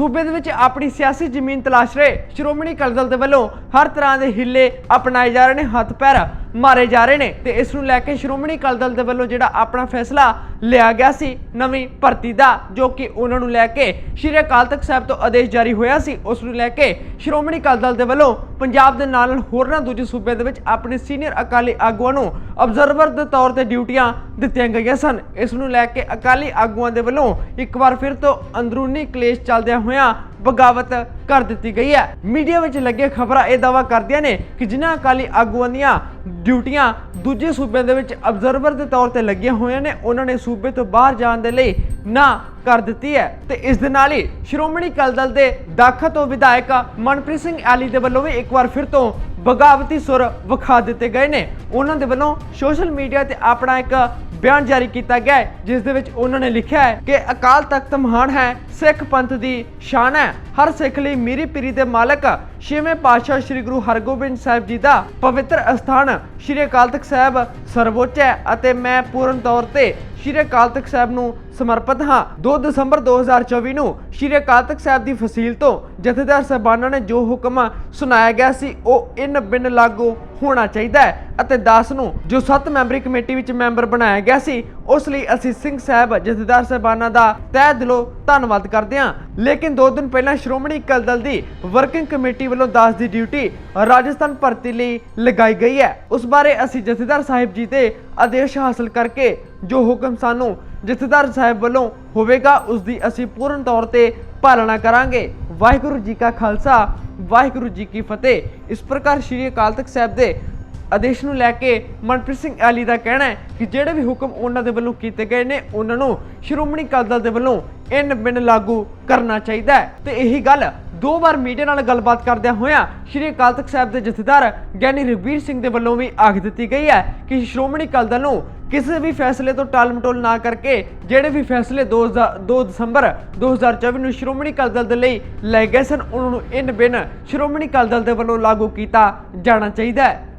ਸੂਬੇ ਦੇ ਵਿੱਚ ਆਪਣੀ ਸਿਆਸੀ ਜ਼ਮੀਨ ਤਲਾਸ਼ ਰਹੇ। ਸ਼੍ਰੋਮਣੀ ਅਕਾਲੀ ਦਲ ਦੇ ਵੱਲੋਂ ਹਰ ਤਰ੍ਹਾਂ ਦੇ ਹਿੱਲੇ ਅਪਣਾਏ ਜਾ ਰਹੇ ਨੇ ਹੱਥ ਪੈਰ ਮਾਰੇ ਜਾ ਰਹੇ ਨੇ ਤੇ ਇਸ ਨੂੰ ਲੈ ਕੇ ਸ਼੍ਰੋਮਣੀ ਅਕਾਲੀ ਦਲ ਦੇ ਵੱਲੋਂ ਜਿਹੜਾ ਆਪਣਾ ਫੈਸਲਾ ਲਿਆ ਗਿਆ ਸੀ, ਨਵੀਂ ਭਰਤੀ ਦਾ, ਜੋ ਕਿ ਉਹਨਾਂ ਨੂੰ ਲੈ ਕੇ ਸ਼੍ਰੀ ਅਕਾਲ ਤਖਤ ਸਾਹਿਬ ਤੋਂ ਆਦੇਸ਼ ਜਾਰੀ ਹੋਇਆ ਸੀ, ਉਸ ਨੂੰ ਲੈ ਕੇ ਸ਼੍ਰੋਮਣੀ ਅਕਾਲੀ ਦਲ ਦੇ ਵੱਲੋਂ ਪੰਜਾਬ ਦੇ ਨਾਲ ਨਾਲ ਹੋਰਨਾਂ ਦੂਜੇ ਸੂਬਿਆਂ ਦੇ ਵਿੱਚ ਆਪਣੇ ਸੀਨੀਅਰ ਅਕਾਲੀ ਆਗੂਆਂ ਨੂੰ ਅਬਜ਼ਰਵਰ ਦੇ ਤੌਰ ਤੇ ਡਿਊਟੀਆਂ ਦਿੱਤੀਆਂ ਗਈਆਂ ਸਨ। ਇਸ ਨੂੰ ਲੈ ਕੇ ਅਕਾਲੀ ਆਗੂਆਂ ਦੇ ਵੱਲੋਂ ਇੱਕ ਵਾਰ ਫਿਰ ਤੋਂ ਅੰਦਰੂਨੀ ਕਲੇਸ਼ ਚੱਲਦਿਆਂ ਹੋਇਆਂ ਬਗਾਵਤ ਕਰ ਦਿੱਤੀ ਗਈ ਹੈ। ਮੀਡੀਆ ਵਿੱਚ ਲੱਗੇ ਖਬਰਾਂ ਇਹ ਦਾਵਾ ਕਰਦੀਆਂ ਨੇ ਕਿ ਜਿਨ੍ਹਾਂ ਅਕਾਲੀ ਆਗੂਆਂ ਦੀਆਂ ਡਿਊਟੀਆਂ ਦੂਜੇ ਸੂਬਿਆਂ ਦੇ ਵਿੱਚ ਅਬਜ਼ਰਵਰ ਦੇ ਤੌਰ ਤੇ ਲੱਗੀਆਂ ਹੋਈਆਂ ਨੇ, ਉਹਨਾਂ ਨੇ ਸੂਬੇ ਤੋਂ ਬਾਹਰ ਜਾਣ ਦੇ ਲਈ ਨਾ ਕਰ ਦਿੱਤੀ ਹੈ। ਤੇ ਇਸ ਦੇ ਨਾਲ ਹੀ ਸ਼੍ਰੋਮਣੀ ਅਕਾਲੀ ਦਲ ਦੇ ਦਾਖਾ ਤੋਂ ਵਿਧਾਇਕ ਮਨਪ੍ਰੀਤ ਸਿੰਘ ਐਲੀ ਦੇ ਵੱਲੋਂ ਵੀ ਇੱਕ ਵਾਰ ਫਿਰ ਤੋਂ ਬਗਾਵਤੀ ਸੁਰ ਵਿਖਾ ਦਿੱਤੇ ਗਏ ਨੇ। ਉਹਨਾਂ ਦੇ ਵੱਲੋਂ ਸੋਸ਼ਲ ਮੀਡੀਆ ਤੇ ਆਪਣਾ ਇੱਕ ਬਿਆਨ ਜਾਰੀ ਕੀਤਾ ਗਿਆ ਹੈ, ਜਿਸ ਦੇ ਵਿੱਚ ਉਹਨਾਂ ਨੇ ਲਿਖਿਆ ਹੈ ਕਿ ਅਕਾਲ ਤਖਤ ਮਹਾਨ ਹੈ, ਸਿੱਖ ਪੰਥ ਦੀ ਸ਼ਾਨ ਹੈ। ਹਰ ਸਿੱਖ ਲਈ ਮੀਰੀ ਪੀਰੀ ਦੇ ਮਾਲਕ ਛੇਵੇਂ ਪਾਤਸ਼ਾਹ ਸ੍ਰੀ ਗੁਰੂ ਹਰਗੋਬਿੰਦ ਸਾਹਿਬ ਜੀ ਦਾ ਪਵਿੱਤਰ ਅਸਥਾਨ ਸ੍ਰੀ ਅਕਾਲ ਤਖਤ ਸਾਹਿਬ ਸਰਵੋੱਚ ਹੈ ਅਤੇ ਮੈਂ ਪੂਰਨ ਤੌਰ ਤੇ ਸ਼੍ਰੀ ਅਕਾਲ ਤਖਤ ਸਾਹਿਬ ਨੂੰ ਸਮਰਪਿਤ ਹਾਂ। 2 ਦਸੰਬਰ 2024 ਨੂੰ ਸ਼੍ਰੀ ਅਕਾਲ ਤਖਤ ਸਾਹਿਬ ਦੀ ਫਸੀਲ ਤੋਂ ਜਥੇਦਾਰ ਸਾਹਿਬਾਨਾਂ ਨੇ ਜੋ ਹੁਕਮ ਸੁਣਾਇਆ ਗਿਆ ਸੀ, ਉਹ ਇਨ ਬਿਨ ਲਾਗੂ ਹੋਣਾ ਚਾਹੀਦਾ ਹੈ। ਅਤੇ 10 ਨੂੰ ਜੋ 7 ਮੈਂਬਰੀ ਕਮੇਟੀ ਵਿੱਚ ਮੈਂਬਰ ਬਣਾਇਆ ਗਿਆ ਸੀ, ਉਸ ਲਈ ਅਸੀਂ ਸਿੰਘ ਸਾਹਿਬ, ਜਥੇਦਾਰ ਸਾਹਿਬਾਨਾਂ ਦਾ ਤਹਿ ਦਿਲੋਂ ਧੰਨਵਾਦ ਕਰਦੇ ਹਾਂ। ਲੇਕਿਨ 2 ਦਿਨ ਪਹਿਲਾਂ ਸ਼੍ਰੋਮਣੀ ਅਕਾਲੀ ਦਲ ਦੀ ਵਰਕਿੰਗ ਕਮੇਟੀ ਵੱਲੋਂ 10 ਦੀ ਡਿਊਟੀ ਰਾਜਸਥਾਨ ਭਰਤੀ ਲਈ ਲਗਾਈ ਗਈ ਹੈ। ਉਸ ਬਾਰੇ ਅਸੀਂ ਜਥੇਦਾਰ ਸਾਹਿਬ ਜੀ ਦੇ ਆਦੇਸ਼ ਹਾਸਲ ਕਰਕੇ ਜੋ ਹੁਕਮ ਸਾਨੂੰ ਜਥੇਦਾਰ ਸਾਹਿਬ ਵੱਲੋਂ ਹੋਵੇਗਾ, ਉਸ ਦੀ ਅਸੀਂ ਪੂਰਨ ਤੌਰ ਤੇ ਪਾਲਣਾ ਕਰਾਂਗੇ। ਵਾਹਿਗੁਰੂ ਜੀ ਕਾ ਖਾਲਸਾ, ਵਾਹਿਗੁਰੂ ਜੀ ਕੀ ਫਤਿਹ। ਇਸ ਪ੍ਰਕਾਰ ਸ਼੍ਰੀ ਅਕਾਲ ਤਖਤ ਸਾਹਿਬ ਦੇ ਆਦੇਸ਼ ਨੂੰ ਲੈ ਕੇ ਮਨਪ੍ਰੀਤ ਸਿੰਘ ਐਲੀ ਦਾ ਕਹਿਣਾ ਹੈ ਕਿ ਜਿਹੜੇ ਵੀ ਹੁਕਮ ਉਹਨਾਂ ਦੇ ਵੱਲੋਂ ਕੀਤੇ ਗਏ ਨੇ, ਉਹਨਾਂ ਨੂੰ ਸ਼੍ਰੋਮਣੀ ਅਕਾਲੀ ਦਲ ਦੇ ਵੱਲੋਂ ਇਨ ਬਿਨ ਲਾਗੂ ਕਰਨਾ ਚਾਹੀਦਾ ਹੈ। ਤੇ ਇਹੀ ਗੱਲ ਦੋ ਵਾਰ ਮੀਡੀਆ ਨਾਲ ਗੱਲਬਾਤ ਕਰਦਿਆਂ ਹੋਇਆਂ ਸ਼੍ਰੀ ਅਕਾਲ ਤਖਤ ਸਾਹਿਬ ਦੇ ਜਥੇਦਾਰ ਗਿਆਨੀ ਰਵੀਰ ਸਿੰਘ ਦੇ ਵੱਲੋਂ ਵੀ ਆਖ ਦਿੱਤੀ ਗਈ ਹੈ ਕਿ ਸ਼੍ਰੋਮਣੀ ਅਕਾਲੀ ਦਲ ਨੂੰ ਕਿਸੇ ਵੀ ਫੈਸਲੇ ਤੋਂ ਟਾਲ-ਮਟੋਲ ਨਾ ਕਰਕੇ ਜਿਹੜੇ ਵੀ ਫੈਸਲੇ 2 ਦਸੰਬਰ 2024 ਨੂੰ ਸ਼੍ਰੋਮਣੀ ਅਕਾਲੀ ਦਲ ਦੇ ਲਈ ਲਏ ਗਏ ਸਨ, ਉਹਨਾਂ ਨੂੰ ਇਨ ਬਿਨ ਸ਼੍ਰੋਮਣੀ ਅਕਾਲੀ ਦਲ ਦੇ ਵੱਲੋਂ ਲਾਗੂ ਕੀਤਾ ਜਾਣਾ ਚਾਹੀਦਾ ਹੈ।